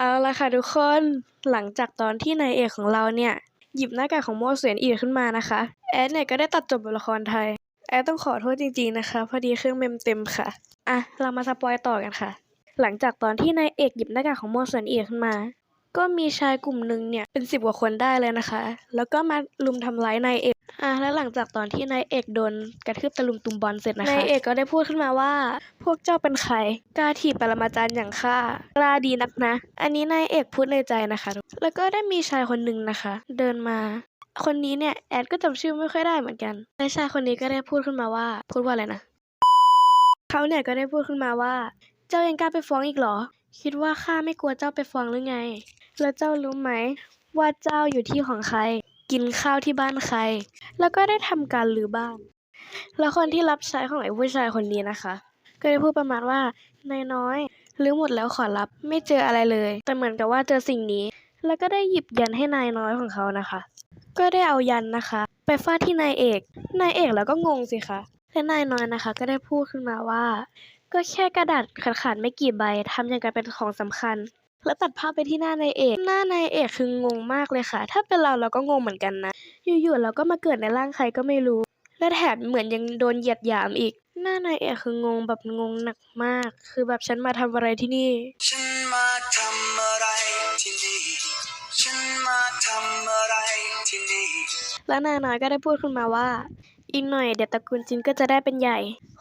เอาละค่ะทุกคนหลังจากตอนที่นายเอกของเราเนี่ย หยิบหน้ากากของโมเสียนอีขึ้นมานะคะ แอดเนี่ยก็ได้ตัดจบบทละครไทย แอดต้องขอโทษจริงๆนะคะ พอดีเครื่องเมมเต็มค่ะ อะ เรามาสปอยต่อกันค่ะ หลังจากตอนที่นายเอกหยิบหน้ากากของโมเสียนอีขึ้นมา ก็มีชายกลุ่มหนึ่งเนี่ยเป็นสิบกว่าคนได้เลยนะคะ แล้วก็มาลุมทำร้ายนายเอกอะแล้วหลังจากตอนที่นายเอกโดนกระทืบตะลุมตุมบอลเสร็จนะคะนายเอกก็ได้พูดขึ้นมาว่า พวกเจ้าเป็นใครกล้าถีบปรมาจารย์อย่างข้ากล้าดีนักนะ อันนี้นายเอกพูดในใจนะคะ แล้วก็ได้มีชายคนหนึ่งนะคะ เดินมาคนนี้เนี่ยแอดก็จำชื่อไม่ค่อยได้เหมือนกันและชายคนนี้ก็ได้พูดขึ้นมาว่า พูดว่าอะไรนะเขาเนี่ยก็ได้พูดขึ้นมาว่า เจ้ายังกล้าไปฟ้องอีกเหรอ คิดว่าข้าไม่กลัวเจ้าไปฟ้องหรือไง แล้วเจ้ารู้ไหม ว่าเจ้าอยู่ที่ของใคร กินข้าวที่บ้านใคร แล้วก็ได้ทำการลือบ้าน แล้วคนที่รับใช้ของไอ้ผู้ชายคนนี้นะคะ ก็ได้พูดประมาณว่านายน้อยลือหมดแล้วขอรับไม่เจออะไรเลย แต่เหมือนกับว่าเจอสิ่งนี้ แล้วก็ได้หยิบยันให้นายน้อยของเขานะคะ ก็ได้เอายันนะคะ ไปฟาดที่นายเอก นายเอกแล้วก็งงสิคะและนายน้อยนะคะ ก็ได้พูดขึ้นมาว่า ก็แค่กระดาษขาดๆไม่กี่ใบทำอย่างกับเป็นของสำคัญ แล้วตัดภาพไปที่หน้านายเอก หน้านายเอกคืองงมากเลยค่ะ ถ้าเป็นเราเราก็งงเหมือนกันนะ อยู่ๆเราก็มาเกิดในร่างใครก็ไม่รู้ และแถมเหมือนยังโดนเหยียดหยามอีก หน้านายเอกคืองงแบบงงหนักมาก คือแบบฉันมาทำอะไรที่นี่ ฉันมาทำอะไรที่นี่ฉันมาทำอะไรที่นี่ แล้วนายน้อยก็ได้พูดขึ้นมาว่า อีกหน่อยเดี๋ยวตระกูลจินก็จะได้เป็นใหญ่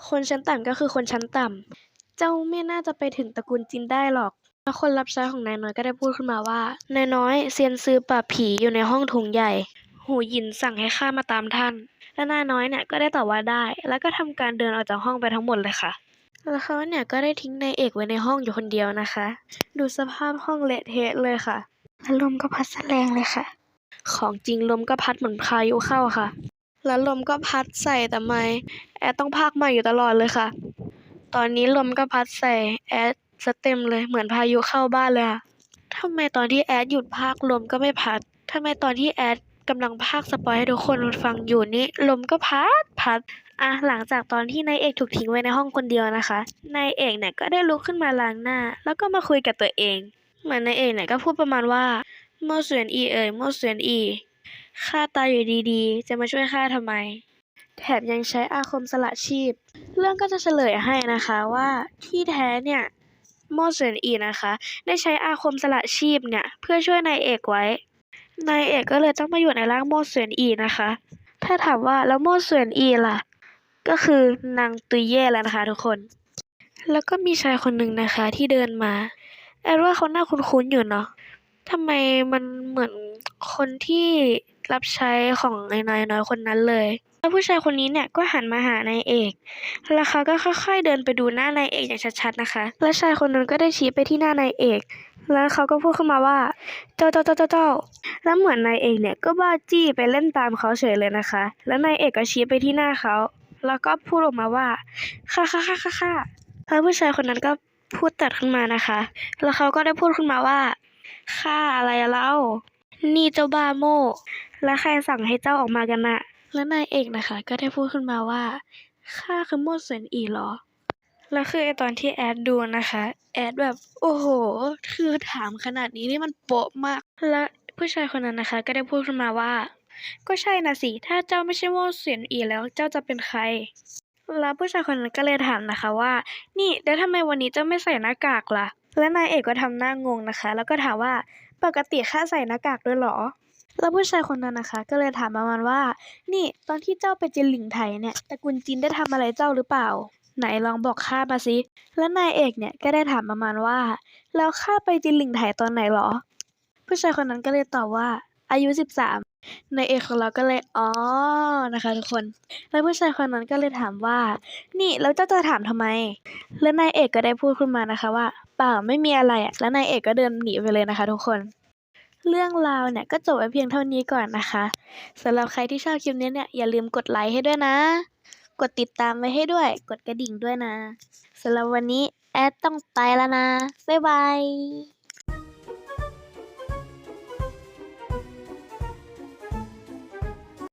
คนชั้นต่ำก็คือคนชั้นต่ำ เจ้าไม่น่าจะไปถึงตระกูลจินได้หรอก แล้วคนรับใช้ของนายน้อยก็ได้พูดขึ้นมาว่านายน้อยเซียนซื้อปราบผีอยู่ในห้องโถงใหญ่ หูหยินสั่งให้ข้ามาตามท่าน และนายน้อยเนี่ยก็ได้ตอบว่าได้ แล้วก็ทำการเดินออกจากห้องไปทั้งหมดเลยค่ะ แล้วเขาเนี่ยก็ได้ทิ้งนายเอกไว้ในห้องอยู่คนเดียวนะคะ ดูสภาพห้องเละเทะเลยค่ะและลมก็พัดแรงเลยค่ะ ของจริงลมก็พัดเหมือนพายุเข้าค่ะ แล้วลมก็พัดใส่แต่ไม่แอดต้องพากใหม่อยู่ตลอดเลยค่ะ ตอนนี้ลมก็พัดใส่แอด สเต็มเลยเหมือนพายุเข้าบ้านเลยค่ะทำไมตอนที่แอดหยุดพากลมก็ไม่พัดทำไมตอนที่แอดกำลังพากสปอยให้ทุกคนฟังอยู่นี่ลมก็พัดพัดอะหลังจากตอนที่นายเอกถูกทิ้งไว้ในห้องคนเดียวนะคะนายเอกเนี่ยก็ได้ลุกขึ้นมาล้างหน้า แล้วก็มาคุยกับตัวเอง เหมือนนายเอกเนี่ยก็พูดประมาณว่าโมเสวนอีเอ๋ยโมเสวนอีข้าตายอยู่ดีๆ จะมาช่วยข้าทำไม แถมยังใช้อาคมสละชีพ เรื่องก็จะเฉลยให้นะคะว่าที่แท้เนี่ย โมเสียนอีนะคะ ได้ใช้อาคมสละชีพเนี่ย เพื่อช่วยนายเอกไว้ นายเอกก็เลยต้องมาอยู่ในร่างโมเสียนอีนะคะ ถ้าถามว่าแล้วโมเสียนอีล่ะ ก็คือนางตุยเย่แล้วนะคะทุกคน แล้วก็มีชายคนหนึ่งนะคะที่เดินมาแอดว่าเขาหน้าคุ้นๆอยู่เนาะทำไมมันเหมือนคนที่รับใช้ของไอ้นายน้อยคนนั้นเลย แล้วผู้ชายคนนี้เนี่ยก็หันมาหานายเอก แล้วเขาก็ค่อยๆเดินไปดูหน้านายเอกอย่างชัดๆนะคะ และชายคนนั้นก็ได้ชี้ไปที่หน้านายเอก แล้วเขาก็พูดขึ้นมาว่า เจ้าเจ้าเจ้าเจ้าเจ้าแล้วเหมือนนายเอกเนี่ยก็บ้าจี้ไปเล่นตามเขาเฉยเลยนะคะ แล้วนายเอกก็ชี้ไปที่หน้าเขา แล้วก็พูดออกมาว่าค่ะค่ะค่ะค่ะค่ะแล้วผู้ชายคนนั้นก็พูดตัดขึ้นมานะคะ แล้วเขาก็ได้พูดขึ้นมาว่าข้าอะไรเล่า นี่เจ้าบ้าโม่ และใครสั่งให้เจ้าออกมากันน่ะ แล้วนายเอกนะคะ ก็ได้พูดขึ้นมาว่าข้าคือโม่เสวียนอีเหรอ แล้วคือไอตอนที่แอดดูนะคะ แอดแบบ โอ้โห คือถามขนาดนี้นี่มันโป๊ะมาก และผู้ชายคนนั้นนะคะ ก็ได้พูดขึ้นมาว่า ก็ใช่นะสิ ถ้าเจ้าไม่ใช่โม่เสวียนอีแล้วเจ้าจะเป็นใคร แล้วผู้ชายคนนั้นก็เลยถามนะคะว่า นี่แล้วทำไมวันนี้เจ้าไม่ใส่หน้ากากล่ะ และนายเอกก็ทำหน้างงนะคะ แล้วก็ถามว่าปกติข้าใส่หน้ากากด้วยเหรอ แล้วผู้ชายคนนั้นนะคะ ก็เลยถามประมาณว่า นี่ตอนที่เจ้าไปจินหลิงไถเนี่ยตระกูลจินได้ทำอะไรเจ้าหรือเปล่า ไหนลองบอกข้ามาสิ แล้วนายเอกเนี่ยก็ได้ถามประมาณว่า แล้วข้าไปจินหลิงไถตอนไหนเหรอ ผู้ชายคนนั้นก็เลยตอบว่า อายุสิบสามนายเอกของเราก็เลยอ๋อนะคะทุกคน แล้วผู้ชายคนนั้นก็เลยถามว่า นี่แล้วเจ้าจะถามทำไม แล้วนายเอกก็ได้พูดขึ้นมานะคะว่า เปล่าไม่มีอะไรอะแล้วนายเอกก็เดินหนีไปเลยนะคะ ทุกคน เรื่องราวเนี่ยก็จบไว้เพียงเท่านี้ก่อนนะคะสำหรับใครที่ชอบคลิปนี้เนี่ยอย่าลืมกดไลค์ให้ด้วยนะ กดติดตามไว้ให้ด้วย กดกระดิ่งด้วยนะสำหรับวันนี้แอดต้องไปแล้วนะ บ๊ายบาย